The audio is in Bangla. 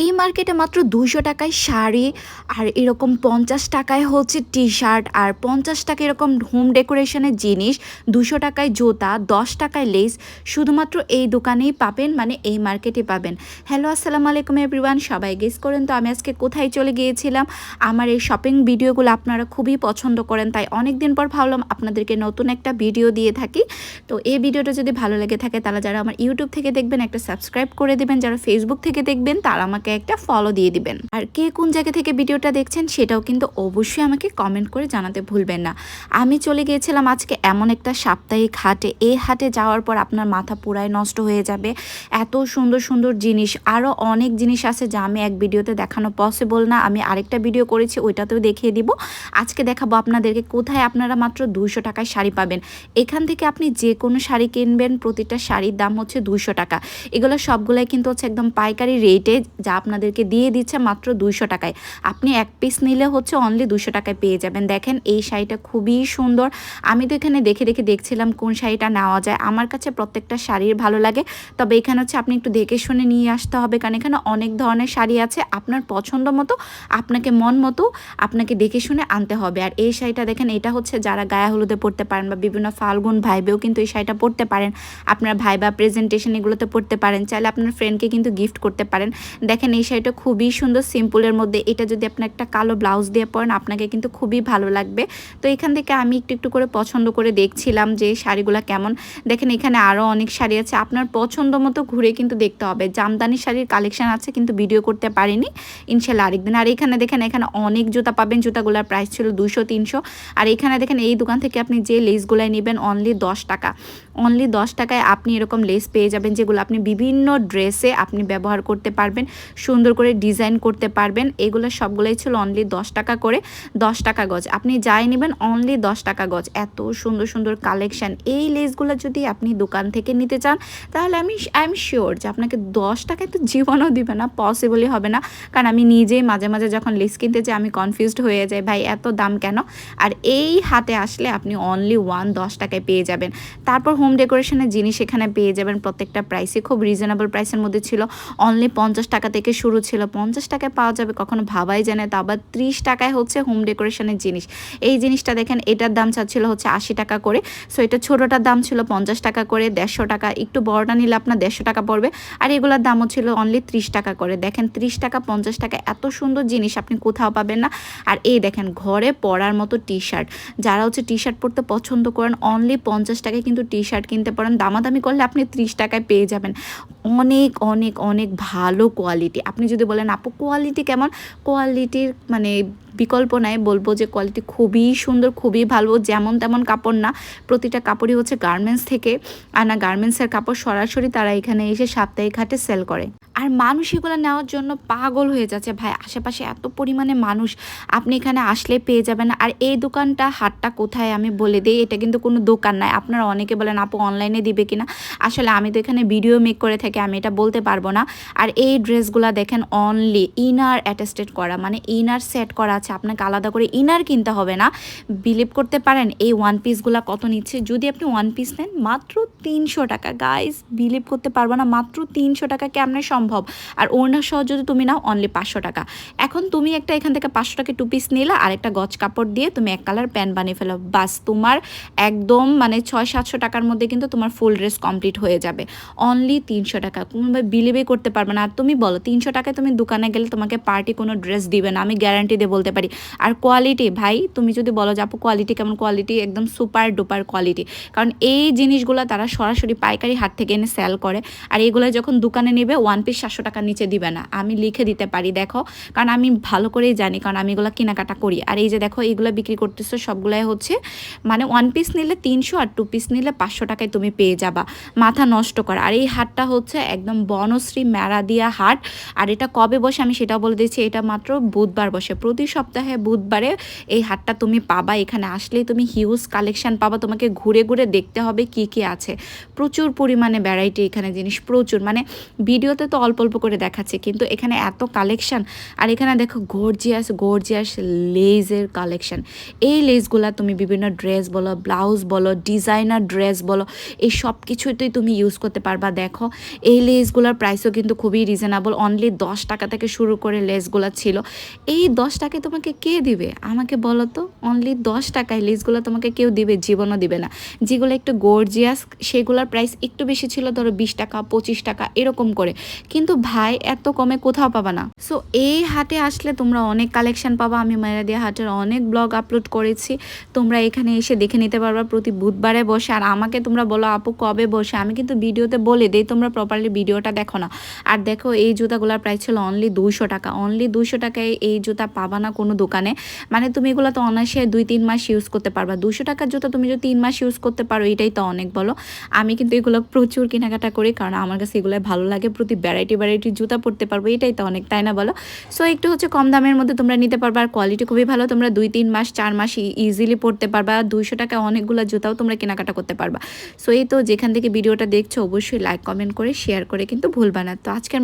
এই মার্কেটে মাত্র দুশো টাকায় শাড়ি আর এরকম পঞ্চাশ টাকায় হচ্ছে টি শার্ট আর পঞ্চাশ টাকা এরকম হোম ডেকোরেশনের জিনিস দুশো টাকায় জুতা, দশ টাকায় লেস শুধুমাত্র এই দোকানেই পাবেন মানে এই মার্কেটে পাবেন। হ্যালো, আসসালামু আলাইকুম এভরিওয়ান, সবাই গেস করেন তো আমি আজকে কোথায় চলে গিয়েছিলাম? আমার এই শপিং ভিডিওগুলো আপনারা খুবই পছন্দ করেন, তাই অনেক দিন পর ভাবলাম আপনাদেরকে নতুন একটা ভিডিও দিয়ে থাকি। তো এই ভিডিওটা যদি ভালো লেগে থাকে, তাহলে যারা আমার ইউটিউব থেকে দেখবেন, একটা সাবস্ক্রাইব করে দেবেন, যারা ফেসবুক থেকে দেখবেন, তারা আমাকে একটা ফলো দিয়ে দিবেন। আর কে কোন জায়গা থেকে ভিডিওটা দেখছেন সেটাও কিন্তু অবশ্যই আমাকে কমেন্ট করে জানাতে ভুলবেন না। আমি চলে গিয়েছিলাম আজকে এমন একটা সাপ্তাহিক হাটে। এই হাটে যাওয়ার পর আপনার মাথা পুরাই নষ্ট হয়ে যাবে। এত সুন্দর সুন্দর জিনিস আরও অনেক জিনিস আছে যা আমি এক ভিডিওতে দেখানো পসিবল না। আমি আরেকটা ভিডিও করেছি, ওইটাতেও দেখিয়ে দিব। আজকে দেখাবো আপনাদেরকে কোথায় আপনারা মাত্র দুইশো টাকায় শাড়ি পাবেন। এখান থেকে আপনি যে কোনো শাড়ি কিনবেন, প্রতিটা শাড়ির দাম হচ্ছে দুইশো টাকা। এগুলো সবগুলাই কিন্তু হচ্ছে একদম পাইকারি রেটে যা আপনাদেরকে দিয়ে দিচ্ছে মাত্র দুইশো টাকায়। আপনি এক পিস নিলে হচ্ছে অনলি দুশো টাকায় পেয়ে যাবেন। দেখেন, এই শাড়িটা খুবই সুন্দর। আমি তো এখানে দেখে দেখে দেখছিলাম কোন শাড়িটা নেওয়া যায়। আমার কাছে প্রত্যেকটা শাড়ির ভালো লাগে। তবে এখানে হচ্ছে আপনি একটু দেখে শুনে নিয়ে আসতে হবে। কারণ এখানে অনেক ধরনের শাড়ি আছে। আপনার পছন্দ মতো, আপনাকে মন মতো, আপনাকে দেখে শুনে আনতে হবে। আর এই শাড়িটা দেখেন, এটা হচ্ছে যারা গায়ে হলুদে পড়তে পারেন বা বিভিন্ন ফাল্গুন ভাইবেও কিন্তু এই শাড়িটা পরতে পারেন। আপনার ভাই বা প্রেজেন্টেশন এগুলোতে পড়তে পারেন। চাইলে আপনার ফ্রেন্ডকে কিন্তু গিফট করতে পারেন। দেখেন, এই শাড়িটা খুবই সুন্দর, সিম্পলের মধ্যে। এটা যদি আপনি একটা কালো ব্লাউজ দিয়ে পরেন, আপনাকে কিন্তু খুবই ভালো লাগবে। তো এখান থেকে আমি একটু একটু করে পছন্দ করে দেখছিলাম যে শাড়িগুলো কেমন। দেখেন, এখানে আরও অনেক শাড়ি আছে। আপনার পছন্দ মতো ঘুরে কিন্তু দেখতে হবে। জামদানি শাড়ির কালেকশান আছে, কিন্তু ভিডিও করতে পারিনি। ইনশাল্লাহ আরেকদিন। আর এখানে দেখেন, এখানে অনেক জুতা পাবেন। জুতাগুলোর প্রাইস ছিল দুশো তিনশো। আর এখানে দেখেন, এই দোকান থেকে আপনি যে লেসগুলাই নেবেন অনলি দশ টাকা। অনলি দশ টাকায় আপনি এরকম লেস পেয়ে যাবেন, যেগুলো আপনি বিভিন্ন ড্রেসে আপনি ব্যবহার করতে পারবেন। সুন্দর করে ডিজাইন করতে পারবেন। এগুলো সবগুলোই ছিল অনলি দশ টাকা করে। দশ টাকা গজ। আপনি যাই নেবেন অনলি দশ টাকা গজ। এত সুন্দর সুন্দর কালেকশান এই লেসগুলো যদি আপনি দোকান থেকে নিতে চান, তাহলে আমি আই এম শিওর যে আপনাকে দশ টাকায় তো জীবনও দিবে না পসিবলই হবে না। কারণ আমি নিজেই মাঝে মাঝে যখন লেস কিনতে যাই, আমি কনফিউজড হয়ে যাই, ভাই, এত দাম কেন? আর এই হাতে আসলে আপনি অনলি ওয়ান দশ টাকায় পেয়ে যাবেন। তারপর হোম ডেকোরেশনের জিনিস এখানে পেয়ে যাবেন। প্রত্যেকটা প্রাইসই খুব রিজনেবল প্রাইসের মধ্যে ছিল। অনলি পঞ্চাশ টাকা থেকে শুরু ছিল। পঞ্চাশ টাকায় পাওয়া যাবে, কখনো ভাবাই জানে তা আবার ত্রিশ টাকায় হচ্ছে হোম ডেকোরেশনের জিনিস। এই জিনিসটা দেখেন, এটার দাম চাচ্ছিল হচ্ছে আশি টাকা করে। সো এটা ছোটোটার দাম ছিল পঞ্চাশ টাকা করে, দেড়শো টাকা। একটু বড়টা নিলে আপনার দেড়শো টাকা পড়বে। আর এগুলোর দামও ছিল অনলি ত্রিশ টাকা করে। দেখেন, ত্রিশ টাকা, পঞ্চাশ টাকা, এত সুন্দর জিনিস আপনি কোথাও পাবেন না। আর এই দেখেন, ঘরে পরার মতো টি শার্ট যারা হচ্ছে টি শার্ট পরতে পছন্দ করেন অনলি পঞ্চাশ টাকায় কিন্তু টি শার্ট কিনতে পারেন। দামাদামি করলে আপনি ত্রিশ টাকায় পেয়ে যাবেন। অনেক অনেক অনেক ভালো কোয়ালিটি আপনি যদি বলেন আপু কোয়ালিটি কেমন? কোয়ালিটির মানে বিকল্প নাই বলব যে কোয়ালিটি খুবই সুন্দর, খুবই ভালো, যেমন তেমন কাপড় না। প্রতিটা কাপড়ই হচ্ছে গার্মেন্টস থেকে। আনা গার্মেন্টসের কাপড় সরাসরি তারা এখানে এসে সাপ্তাহিক হাটে সেল করে। আর মানুষ এগুলো নেওয়ার জন্য পাগল হয়ে যাচ্ছে। ভাই, আশেপাশে এত পরিমাণে মানুষ, আপনি এখানে আসলে পেয়ে যাবেন আর এই দোকানটা, হাটটা কোথায় আমি বলে দিই, এটা কিন্তু কোনো দোকান নাই। আপনারা অনেকে বলেন, আপু অনলাইনে দিবে কিনা? আসলে আমি তো এখানে ভিডিও মেক করে থাকি, আমি এটা বলতে পারব না। আর এই ড্রেসগুলো দেখেন অনলি ইনার অ্যাটাস্টেড করা মানে ইনার সেট করা আছে, আপনাকে আলাদা করে ইনার কিনতে হবে না। বিলিভ করতে পারেন, এই ওয়ান পিসগুলো কত নিচ্ছে? যদি আপনি ওয়ান পিস নেন, মাত্র তিনশো টাকা। গাইস বিলিভ করতে পারব না, মাত্র তিনশো টাকা কেমন সম্ভব? আর ওড়না সহ যদি তুমি নাও অনলি পাঁচশো টাকা। এখন তুমি একটা এখান থেকে পাঁচশো টাকা টু পিস নিলা, আর একটা গজ কাপড় দিয়ে তুমি এক কালার প্যান্ট বানিয়ে ফেলো। বাস, তোমার একদম মানে ছয় সাতশো টাকার মধ্যে কিন্তু তোমার ফুল ড্রেস কমপ্লিট হয়ে যাবে। অনলি তিনশো টাকা। কোনোভাবে বিলিভই করতে পারবে না। আর তুমি বলো, তিনশো টাকায় তুমি দোকানে গেলে তোমাকে পার্টি কোনো ড্রেস দিবে না। আমি গ্যারান্টি দিয়ে বলতে পারি। আর কোয়ালিটি ভাই, তুমি যদি বলো যে আপু কোয়ালিটি কেমন? কোয়ালিটি একদম সুপার ডুপার কোয়ালিটি কারণ এই জিনিসগুলো তারা সরাসরি পাইকারি হাট থেকে এনে সেল করে। আর এগুলো যখন দোকানে নেবে ওয়ান পিস সাতশো টাকার নিচে দিবে না। আমি লিখে দিতে পারি, দেখো। কারণ আমি ভালো করেই জানি, কারণ আমি এগুলো কেনাকাটা করি। আর এই যে দেখো, এইগুলো বিক্রি করতেছো, সবগুলাই হচ্ছে মানে ওয়ান পিস নিলে তিনশো আর টু পিস নিলে পাঁচশো টাকায় তুমি পেয়ে যাবা। মাথা নষ্ট করা। আর এই হাটটা হচ্ছে একদম বনশ্রী মেরাদিয়া হাট। আর এটা কবে বসে? আমি সেটাও বলে দিচ্ছি। এটা মাত্র বুধবার বসে। প্রতি সপ্তাহে বুধবারে এই হাটটা তুমি পাবা। এখানে আসলেই তুমি হিউজ কালেকশন পাবা। তোমাকে ঘুরে ঘুরে দেখতে হবে কি কি আছে। প্রচুর পরিমাণে ভ্যারাইটি এখানে জিনিস, প্রচুর। মানে ভিডিওতে তো অল্প অল্প করে দেখাচ্ছে, কিন্তু এখানে এত কালেকশন আর এখানে দেখো গর্জিয়াস গর্জিয়াস লেজের কালেকশন এই লেসগুলা তুমি বিভিন্ন ড্রেস বলো ব্লাউজ বলো ডিজাইনার ড্রেস বলো, এই সব কিছুতেই তুমি ইউজ করতে পারবা। দেখো, এই লেসগুলোর প্রাইসও কিন্তু খুবই রিজনেবল অনলি দশ টাকা থেকে শুরু করে লেসগুলো ছিল। এই দশ টাকায় তোমাকে কে দিবে? আমাকে বলো তো অনলি দশ টাকায় লেসগুলো তোমাকে কেউ দিবে, জীবনও দিবে না। যেগুলো একটু গর্জিয়াস সেগুলোর প্রাইস একটু বেশি ছিল, ধরো বিশ টাকা, পঁচিশ টাকা, এরকম করে। কিন্তু ভাই, এত কমে কোথাও পাবা না। সো এই হাটে আসলে তোমরা অনেক কালেকশন পাবা। আমি মায়েরাদিয়া হাটের অনেক ব্লগ আপলোড করেছি। তোমরা এখানে এসে দেখে নিতে পারবা, প্রতি বুধবারে বসে। আর আমাকে তোমরা বলো, আপু, কবে বসে? আমি কিন্তু ভিডিওতে বলে দিই, তোমরা প্রপারলি ভিডিওটা দেখো না। আর দেখো, এই জুতাগুলোর প্রাইস ছিল অনলি দুশো টাকা। অনলি দুশো টাকায় এই জুতা পাবা না কোনো দোকানে মানে তুমি এগুলো তো অনায়াসে দুই তিন মাস ইউজ করতে পারবা। দুশো টাকার জুতো তুমি যদি তিন মাস ইউজ করতে পারো, এটাই তো অনেক বলো। আমি কিন্তু এগুলো প্রচুর কেনাকাটা করি, কারণ আমার কাছে এগুলো ভালো লাগে। প্রতি ভ্যারাইটি ভ্যারাইটি জুতা পরতে পারব, এটাই তো অনেক, তাই না বলো? সো একটু হচ্ছে কম দামের মধ্যে তোমরা নিতে পারবা, আর কোয়ালিটি খুবই ভালো। তোমরা দুই তিন মাস, চার মাস ইজিলি পড়তে পারবা দুইশো টাকা অনেকগুলো জুতাও তোমরা কেনাকাটা করতে পারবা। সো এই তো যেখান থেকে ভিডিওটা দেখছ, অবশ্যই লাইক কমেন্ট করে শেয়ার করে কিন্তু ভুলবা না। তো আজকের